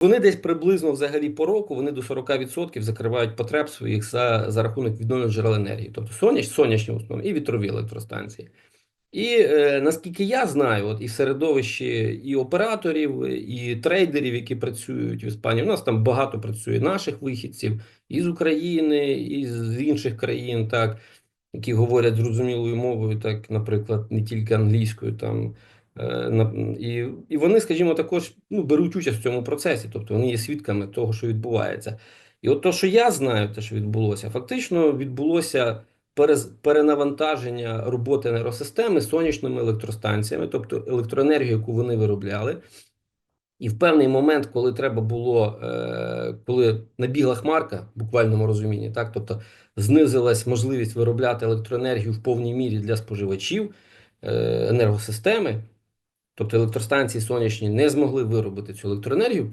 Вони десь приблизно взагалі по року вони до 40% закривають потреб своїх за, за рахунок відновлюваних джерел енергії, тобто соняч, сонячні в основному і вітрові електростанції. І е, наскільки я знаю, от і в середовищі і операторів, і трейдерів, які працюють в Іспанії, у нас там багато працює наших вихідців і з України, і з інших країн, так, які говорять зрозумілою мовою, так, наприклад, не тільки англійською, там. Е, І, і вони, скажімо, також ну, беруть участь в цьому процесі, тобто вони є свідками того, що відбувається. І от то, що я знаю, те, що відбулося, фактично відбулося перенавантаження роботи енергосистеми сонячними електростанціями, тобто електроенергію, яку вони виробляли. І в певний момент, коли треба було, е, коли набігла хмарка, в буквальному розумінні, так, тобто знизилась можливість виробляти електроенергію в повній мірі для споживачів е, енергосистеми, тобто електростанції сонячні не змогли виробити цю електроенергію.